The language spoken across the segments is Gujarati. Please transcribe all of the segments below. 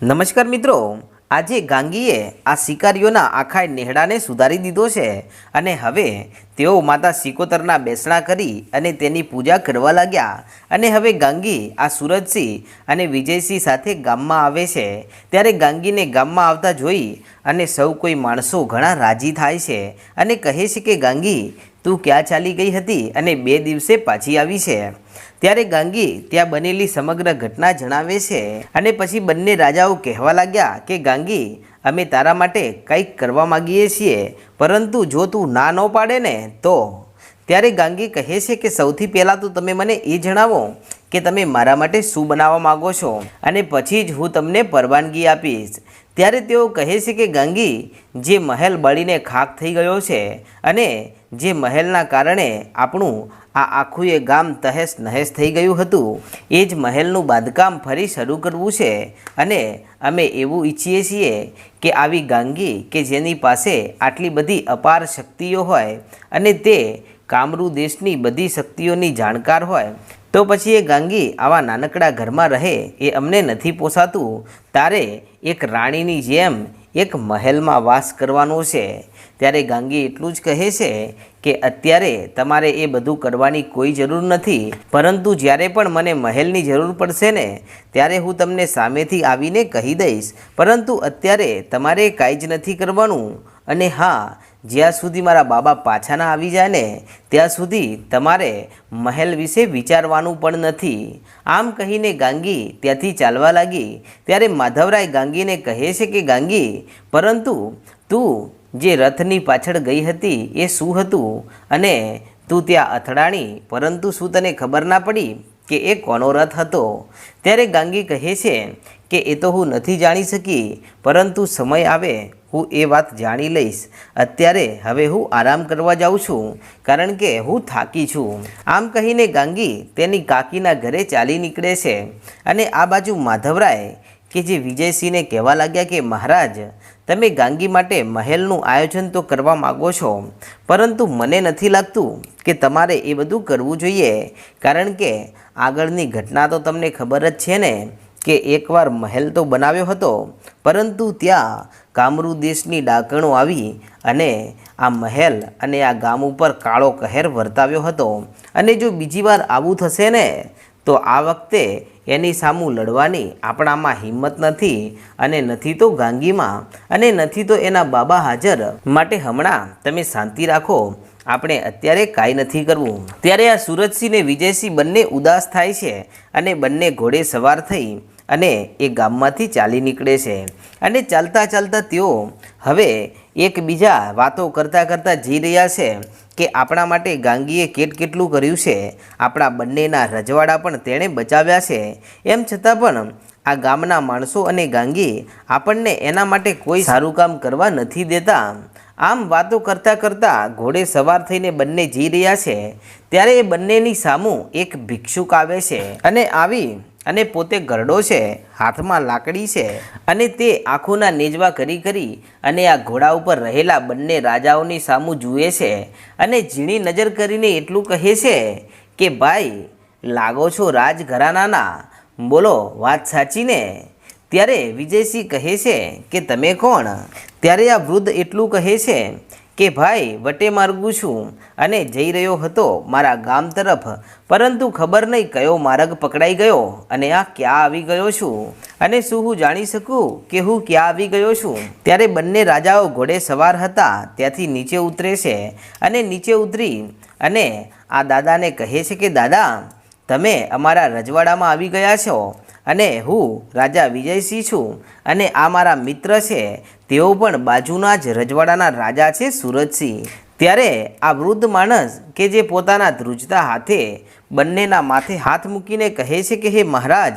નમસ્કાર મિત્રો, આજે ગાંગીએ આ શિકારીઓના આખા નેહડાને સુધારી દીધો છે અને હવે તેઓ માતા સિકોતરના બેસણા કરી અને તેની પૂજા કરવા લાગ્યા અને હવે ગાંગી આ સુરજસિંહ અને વિજયસિંહ સાથે ગામમાં આવે છે. ત્યારે ગાંગીને ગામમાં આવતા જોઈ અને સૌ કોઈ માણસો ઘણા રાજી થાય છે અને કહે છે કે, ગાંગી, તું ક્યાં ચાલી ગઈ હતી અને બે દિવસે પાછી આવી છે? ત્યારે ગાંગી ત્યાં બનેલી સમગ્ર ઘટના જણાવે છે અને પછી બંને રાજાઓ કહેવા લાગ્યા કે, ગાંગી, અમે તારા માટે કંઈક કરવા માગીએ છીએ, પરંતુ જો તું ના ન પાડે ને, તો? ત્યારે ગાંગી કહે છે કે, સૌથી પહેલાં તો તમે મને એ જણાવો કે તમે મારા માટે શું બનાવવા માગો છો અને પછી જ હું તમને પરવાનગી આપીશ. ત્યારે તેઓ કહે છે કે, ગાંગી, જે મહેલ બળીને ખાક થઈ ગયો છે અને જે મહેલના કારણે આપણું આ આખું એ ગામ તહેસ નહેસ થઈ ગયું હતું. એ જ મહેલનું બાંધકામ ફરી શરૂ કરવું છે અને અમે એવું ઈચ્છીએ છીએ કે આવી ગાંગી કે જેની પાસે આટલી બધી અપાર શક્તિઓ હોય અને તે કામરૂ દેશની બધી શક્તિઓની જાણકાર હોય, તો પછી એ ગાંગી આવા નાનકડા ઘરમાં રહે એ અમને નથી પોસાતું. તારે એક રાણીની જેમ એક મહેલમાં વાસ કરવાનો છે, ત્યારે ગાંગી એટલું જ કહે છે કે અત્યારે તમારે એ બધું કરવાની કોઈ જરૂર નથી, પરંતુ જ્યારે પણ મને મહેલની જરૂર પડશે ને, ત્યારે હું તમને સામેથી આવીને કહી દઈશ. પરંતુ અત્યારે તમારે કાંઈ જ નથી કરવાનું. અને હા જ્યાં સુધી મારા બાબા પાછા ના આવી જાય ને, ત્યાં સુધી તમારે મહેલ વિશે વિચારવાનું પણ નથી. આમ કહીને ગાંગી ત્યાંથી ચાલવા લાગી. ત્યારે માધવરાય ગાંગીને કહે છે કે, ગાંગી, પરંતુ તું જે રથની પાછળ ગઈ હતી એ શું હતું? અને તું ત્યાં અથડાણી, પરંતુ શું તને ખબર ના પડી? કે એ કોનો રથ હતો. ત્યારે ગાંગી કહે છે કે એ તો હું નથી જાણી શકી, પરંતુ સમય આવે હું એ વાત જાણી લઈશ. અત્યારે હવે હું આરામ કરવા જાઉં છું, કારણ કે હું થાકી છું. આમ કહીને ગાંગી તેની કાકીના ઘરે ચાલી નીકળે છે. અને આ બાજુ માધવરાય, કે જે વિજયસિંહને કહેવા લાગ્યા કે મહારાજ તમે ગાંગી માટે મહેલનું આયોજન તો કરવા માગો છો, પરંતુ મને નથી લાગતું કે તમારે એ બધું કરવું જોઈએ, કારણ કે આગળની ઘટના તો તમને ખબર જ છે ને કે એકવાર મહેલ તો બનાવ્યો હતો, પરંતુ ત્યાં કામરૂ દેશની ડાકણો આવી અને આ મહેલ અને આ ગામ ઉપર કાળો કહેર વર્તાવ્યો હતો. અને જો બીજી વાર આવું થશે ને તો આ વખતે એની સામું લડવાની આપણામાં હિંમત નથી અને નથી તો ગાંગીમાં અને નથી તો એના બાબા હાજર. માટે હમણાં તમે શાંતિ રાખો. આપણે અત્યારે કાંઈ નથી કરવું. ત્યારે આ સુરજસિંહ ને વિજયસિંહ બંને ઉદાસ થાય છે અને બંને ઘોડે સવાર થઈ અને એ ગામમાંથી ચાલી નીકળે છે. અને ચાલતા ચાલતા તેઓ હવે એકબીજા વાતો કરતાં કરતાં જઈ રહ્યા છે. કે આપણા માટે ગાંગીએ કેટ કેટલું કર્યું છે? આપણા બંનેના રજવાડા પણ તેણે બચાવ્યા છે. એમ છતાં પણ આ ગામના માણસો અને ગાંગી આપણને એના માટે કોઈ સારું કામ કરવા નથી દેતા. આમ વાતો કરતાં કરતાં ઘોડે સવાર થઈને બંને જઈ રહ્યા છે. ત્યારે એ બંનેની સામું એક ભિક્ષુક આવે છે અને આવી અને પોતે ગરડો છે, હાથમાં લાકડી છે અને તે આંખોના નેજવા કરી કરી અને આ ઘોડા ઉપર રહેલા બંને રાજાઓની સામું જુએ છે અને ઝીણી નજર કરીને એટલું કહે છે કે, ભાઈ, લાગો છો રાજઘરાનાના? બોલો, વાત સાચી ને? ત્યારે વિજયસિંહ કહે છે કે, તમે કોણ? ત્યારે આ વૃદ્ધ એટલું કહે છે કે ભાઈ, વટે માર્ગું છું અને જઈ રહ્યો હતો મારા ગામ તરફ. પરંતુ ખબર નહીં કયો માર્ગ પકડાઈ ગયો અને આ ક્યાં આવી ગયો છું અને શું હું જાણી શકું કે હું ક્યાં આવી ગયો છું? ત્યારે બંને રાજાઓ ઘોડે સવાર હતા, ત્યાંથી નીચે ઉતરે છે અને નીચે ઉતરી અને આ દાદાને કહે છે કે, દાદા, તમે અમારા રજવાડામાં આવી ગયા છો અને હું રાજા વિજયસિંહ છું અને આ મારા મિત્ર છે. તેઓ પણ બાજુના જ રજવાડાના રાજા છે સુરજસિંહ. ત્યારે આ વૃદ્ધ માણસ કે જે પોતાના ધ્રુજતા હાથે બંનેના માથે હાથ મૂકીને કહે છે કે, હે મહારાજ,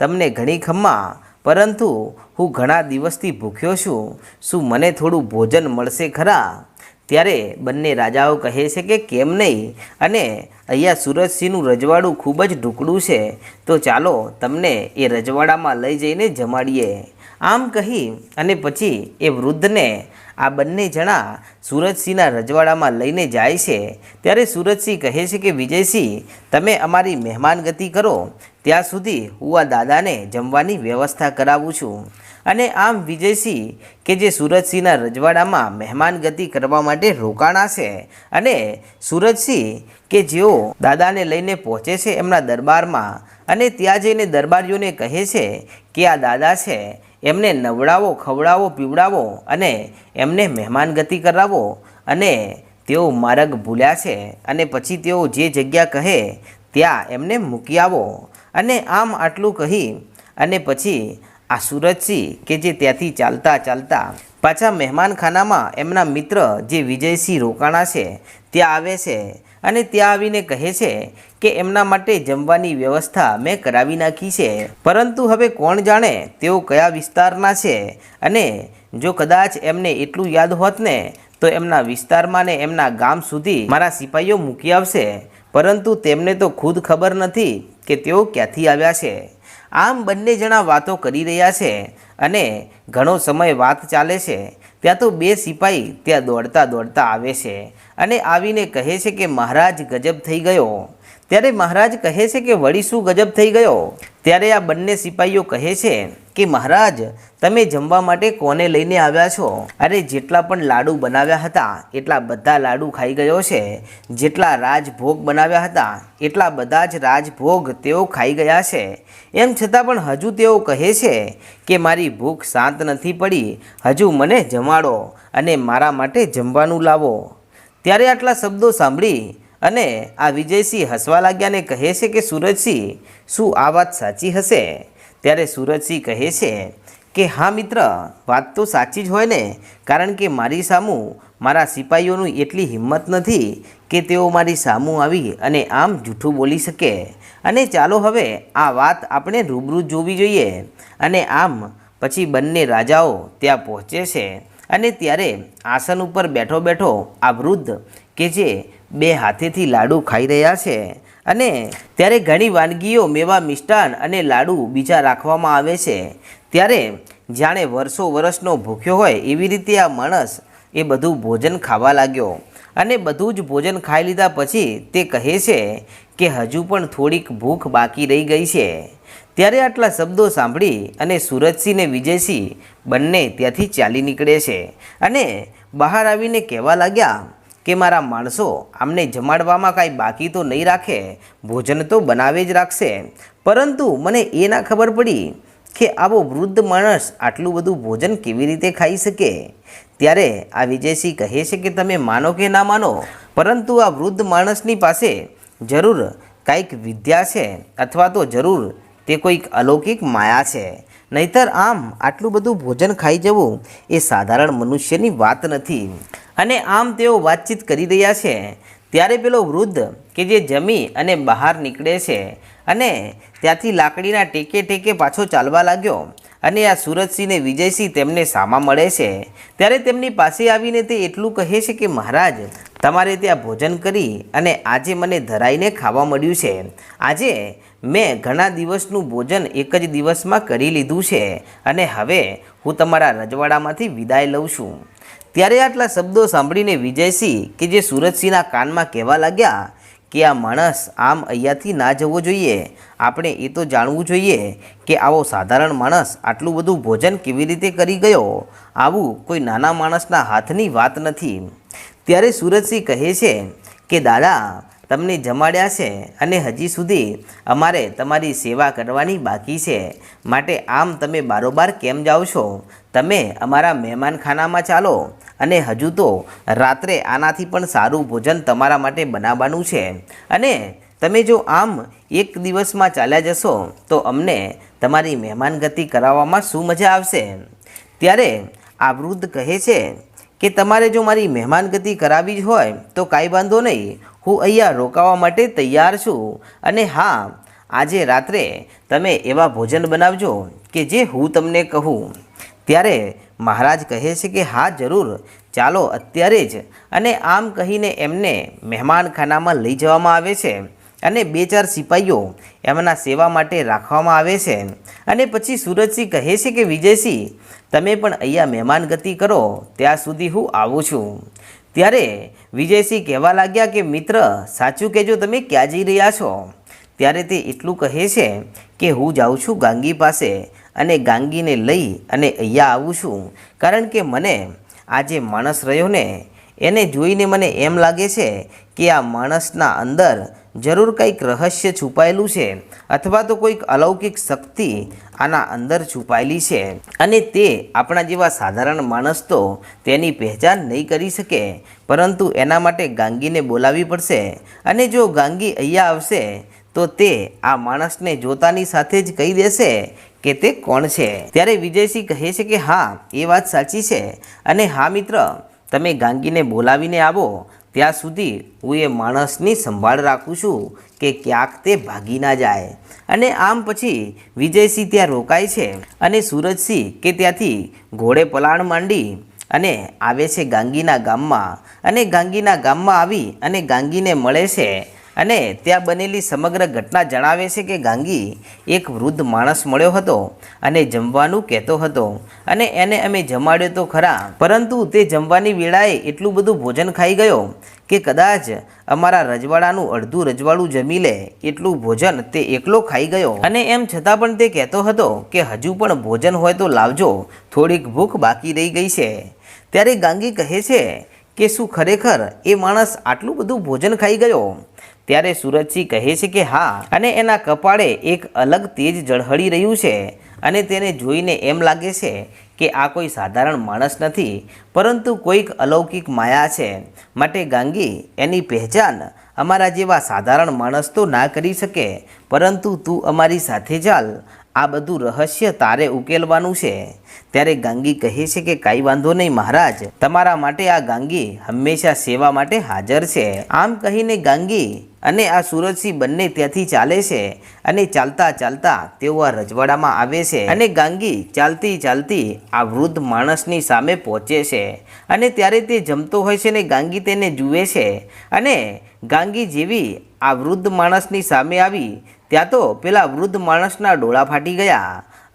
તમને ઘણી ખમ્મા, પરંતુ હું ઘણા દિવસથી ભૂખ્યો છું. શું મને થોડું ભોજન મળશે ખરા? ત્યારે બંને રાજાઓ કહે છે કે કેમ નહીં? અને અહીંયા સુરજસિંહનું રજવાડું ખૂબ જ ઢુકડું છે. તો ચાલો તમને એ રજવાડામાં લઈ જઈને જમાડીએ. આમ કહી અને પછી એ વૃદ્ધને આ બંને જણા સુરજસિંહના રજવાડામાં લઈને જાય છે. ત્યારે સુરજસિંહ કહે છે કે, વિજયસિંહ, તમે અમારી મહેમાનગતિ કરો. ત્યાં સુધી હું આ દાદાને જમવાની વ્યવસ્થા કરાવું છું. અને આમ વિજયસિંહ કે જે સુરજસિંહના રજવાડામાં મહેમાનગતિ કરવા માટે રોકાણા છે. અને સુરજસિંહ કે જેઓ દાદાને લઈને પહોંચે છે એમના દરબારમાં અને ત્યાં જઈને દરબારીઓને કહે છે કે, આ દાદા છે. એમને નવડાવો, ખવડાવો, પીવડાવો અને એમને મહેમાનગતિ કરાવો અને તેઓ માર્ગ ભૂલ્યા છે અને પછી તેઓ જે જગ્યા કહે ત્યાં એમને મૂકી આવો. અને આમ આટલું કહી અને પછી આ સુરજસિંહ કે જે ત્યાંથી ચાલતા ચાલતા પાછા મહેમાનખાનામાં એમના મિત્ર જે વિજયસિંહ રોકાણા છે, ત્યાં આવે છે. અને ત્યાં આવીને કહે છે કે એમના માટે જમવાની વ્યવસ્થા મેં કરાવી નાખી છે. પરંતુ હવે કોણ જાણે તેઓ કયા વિસ્તારના છે અને જો કદાચ એમને એટલું યાદ હોત ને, તો એમના વિસ્તારમાં ને એમના ગામ સુધી મારા સિપાહીઓ મૂકી આવશે. પરંતુ તેમને તો ખુદ ખબર નથી કે તેઓ ક્યાંથી આવ્યા છે. આમ બંને જણા વાતો કરી રહ્યા છે અને ઘણો સમય વાત ચાલે છે. ત્યાં તો બે સિપાહી ત્યાં દોડતા દોડતા આવે છે અને આવીને કહે છે કે મહારાજ ગજબ થઈ ગયો. ત્યારે મહારાજ કહે છે કે વળી શું ગજબ થઈ ગયો? ત્યારે આ બંને સિપાહીઓ કહે છે કે મહારાજ, તમે જમવા માટે કોને લઈને આવ્યા છો? અરે, જેટલા પણ લાડુ બનાવ્યા હતા, એટલા બધા લાડુ ખાઈ ગયો છે. જેટલા રાજભોગ બનાવ્યા હતા, એટલા બધા જ રાજભોગ તેઓ ખાઈ ગયા છે. એમ છતાં પણ હજુ તેઓ કહે છે કે મારી ભૂખ શાંત નથી પડી. હજુ મને જમાડો અને મારા માટે જમવાનું લાવો. ત્યારે આટલા શબ્દો સાંભળી અને આ વિજયસિંહ હસવા લાગ્યાને કહે છે કે, સુરજસિંહ, શું આ વાત સાચી હશે? ત્યારે સુરજસિંહ કહે છે કે, હા મિત્ર, વાત તો સાચી જ હોય ને, કારણ કે મારી સામું મારા સિપાહીઓનું એટલી હિંમત નથી કે તેઓ મારી સામું આવી અને આમ જૂઠું બોલી શકે. અને ચાલો હવે આ વાત આપણે રૂબરૂ જોવી જોઈએ. અને આમ પછી બંને રાજાઓ ત્યાં પહોંચે છે. અને ત્યારે આસન ઉપર બેઠો બેઠો આ વૃદ્ધ કે જે બે હાથેથી લાડુ ખાઈ રહ્યા છે. અને ત્યારે ઘણી વાનગીઓ, મેવા મિષ્ટાન અને લાડુ બીજા રાખવામાં આવે છે. ત્યારે જાણે વર્ષો વર્ષનો ભૂખ્યો હોય એવી રીતે આ માણસ એ બધું ભોજન ખાવા લાગ્યો. અને બધું જ ભોજન ખાઈ લીધા પછી તે કહે છે કે હજુ પણ થોડીક ભૂખ બાકી રહી ગઈ છે. ત્યારે આટલા શબ્દો સાંભળી અને સુરજસિંહ ને વિજયસિંહ બંને ત્યાંથી ચાલી નીકળે છે અને બહાર આવીને કહેવા લાગ્યા કે મારા માણસો આમને જમાડવામાં કાંઈ બાકી તો નહીં રાખે? ભોજન તો બનાવે જ રાખશે. પરંતુ મને એ ના ખબર પડી કે આવો વૃદ્ધ માણસ આટલું બધું ભોજન કેવી રીતે ખાઈ શકે? ત્યારે આ વિજયસિંહ કહે છે કે તમે માનો કે ના માનો, પરંતુ આ વૃદ્ધ માણસની પાસે જરૂર કાંઈક વિદ્યા છે અથવા તો જરૂર તે કોઈક અલૌકિક માયા છે. નહીતર આમ આટલું બધું ભોજન ખાઈ જવું એ સાધારણ મનુષ્યની વાત નથી. અને આમ તેઓ વાતચીત કરી રહ્યા છે. ત્યારે પેલો વૃદ્ધ કે જે જમી અને બહાર નીકળે છે અને ત્યાંથી લાકડીના ટેકે ટેકે પાછો ચાલવા લાગ્યો અને આ સુરજસિંહ ને વિજયસિંહ તેમને સામા મળે છે. ત્યારે તેમની પાસે આવીને તે એટલું કહે છે કે મહારાજ તમારે ત્યાં ભોજન કરી અને આજે મને ધરાઈને ખાવા મળ્યું છે. આજે મેં ઘણા દિવસનું ભોજન એક જ દિવસમાં કરી લીધું છે અને હવે હું તમારા રજવાડામાંથી વિદાય લઉં છું. ત્યારે આટલા શબ્દો સાંભળીને વિજયસિંહ કે જે સુરજસિંહના કાનમાં કહેવા લાગ્યા કે આ માણસ આમ અહીંયાથી ના જવો જોઈએ. આપણે એ તો જાણવું જોઈએ કે આવો સાધારણ માણસ આટલું બધું ભોજન કેવી રીતે કરી ગયો? આવું કોઈ નાના માણસના હાથની વાત નથી. ત્યારે સુરજસિંહ કહે છે કે, દાદા, તમને જમાડ્યા છે અને હજી સુધી અમારે તમારી સેવા કરવાની બાકી છે. માટે આમ તમે બારોબાર કેમ જાઓ છો? તમે અમારા મહેમાનખાનામાં ચાલો અને હજુ તો રાત્રે આનાથી પણ સારું ભોજન તમારા માટે બનાવવાનું છે. અને તમે જો આમ એક દિવસમાં ચાલ્યા જશો, તો અમને તમારી મહેમાનગતિ કરાવવામાં શું મજા આવશે? ત્યારે આ વૃદ્ધ કહે છે કે તમારે જો મારી મહેમાનગતિ કરાવી જ હોય, તો કાંઈ વાંધો નહીં. હું અહીંયા રોકાવા માટે તૈયાર છું. અને હા, આજે રાત્રે તમે એવા ભોજન બનાવજો કે જે હું તમને કહું. ત્યારે મહારાજ કહે છે કે હા, જરૂર. ચાલો, અત્યારે જ. અને આમ કહીને એમને મહેમાનખાનામાં લઈ જવામાં આવે છે. અને બે ચાર સિપાહીઓ એમના સેવા માટે રાખવામાં આવે છે. અને પછી સુરજસિંહ કહે છે કે, વિજયસિંહ તમે પણ અહીંયા મહેમાન ગતિ કરો, ત્યાં સુધી હું આવું છું. ત્યારે વિજયસિંહ કહેવા લાગ્યા કે, મિત્ર, સાચું કહેજો તમે ક્યાં જઈ રહ્યા છો? ત્યારે તે એટલું કહે છે કે, હું જાઉં છું ગાંગી પાસે અને ગાંગીને લઈ અને અહીંયા આવું છું. કારણ કે મને આ જે માણસ રહ્યો ને એને જોઈને મને એમ લાગે છે કે આ માણસના અંદર જરૂર કંઈક રહસ્ય છુપાયેલું છે અથવા તો કોઈક અલૌકિક શક્તિ આના અંદર છુપાયેલી છે. અને તે આપણા જેવા સાધારણ માણસ તો તેની પહેચાન નહીં કરી શકે, પરંતુ એના માટે ગાંગીને બોલાવવી પડશે. અને જો ગાંગી અહીંયા આવશે, તો તે આ માણસને જોતાની સાથે જ કહી દેશે કે તે કોણ છે. ત્યારે વિજયસિંહ કહે છે કે હા, એ વાત સાચી છે. અને હા મિત્ર તમે ગાંગીને બોલાવીને આવો, ત્યાં સુધી હું એ માણસની સંભાળ રાખું છું કે ક્યાંક તે ભાગી ના જાય. અને આમ પછી વિજયસિંહ ત્યાં રોકાય છે અને સુરજસિંહ કે ત્યાંથી ઘોડે પલાણ માંડી અને આવે છે ગાંગીના ગામમાં. અને ગાંગીના ગામમાં આવી અને ગાંગીને મળે છે અને ત્યાં બનેલી સમગ્ર ઘટના જણાવે છે કે ગાંગી એક વૃદ્ધ માણસ મળ્યો હતો અને જમવાનું કહેતો હતો. અને એને અમે જમાડ્યો તો ખરા, પરંતુ તે જમવાની વેળાએ એટલું બધું ભોજન ખાઈ ગયો કે કદાચ અમારા રજવાડાનું અડધું રજવાડું જમી લે એટલું ભોજન તે એકલો ખાઈ ગયો. અને એમ છતાં પણ તે કહેતો હતો કે હજુ પણ ભોજન હોય તો લાવજો, થોડીક ભૂખ બાકી રહી ગઈ છે. ત્યારે ગાંગી કહે છે કે શું ખરેખર એ માણસ આટલું બધું ભોજન ખાઈ ગયો? ત્યારે સુરજસિંહ કહે છે કે હા, અને એના કપાળે એક અલગ તેજ ઝળહળી રહ્યું છે. અને તેને જોઈને એમ લાગે છે કે આ કોઈ સાધારણ માણસ નથી, પરંતુ કોઈક અલૌકિક માયા છે. માટે ગાંગી, એની પહેચાન અમારા જેવા સાધારણ માણસ તો ના કરી શકે, પરંતુ તું અમારી સાથે ચાલ. આ બધું રહસ્ય તારે ઉકેલવાનું છે. ત્યારે ગાંગી કહે છે કે કાંઈ વાંધો નહીં મહારાજ, તમારા માટે આ ગાંગી હંમેશા સેવા માટે હાજર છે. આમ કહીને ગાંગી અને આ સુરજસિંહ બંને ત્યાંથી ચાલે છે અને ચાલતા ચાલતા તેઓ આ રજવાડામાં આવે છે અને ગાંગી ચાલતી ચાલતી આ વૃદ્ધ માણસની સામે પહોંચે છે અને ત્યારે તે જમતો હોય છે ને ગાંગી તેને જુએ છે અને ગાંગી જેવી આ વૃદ્ધ માણસની સામે આવી, ત્યાં તો પેલા વૃદ્ધ માણસના ડોળા ફાટી ગયા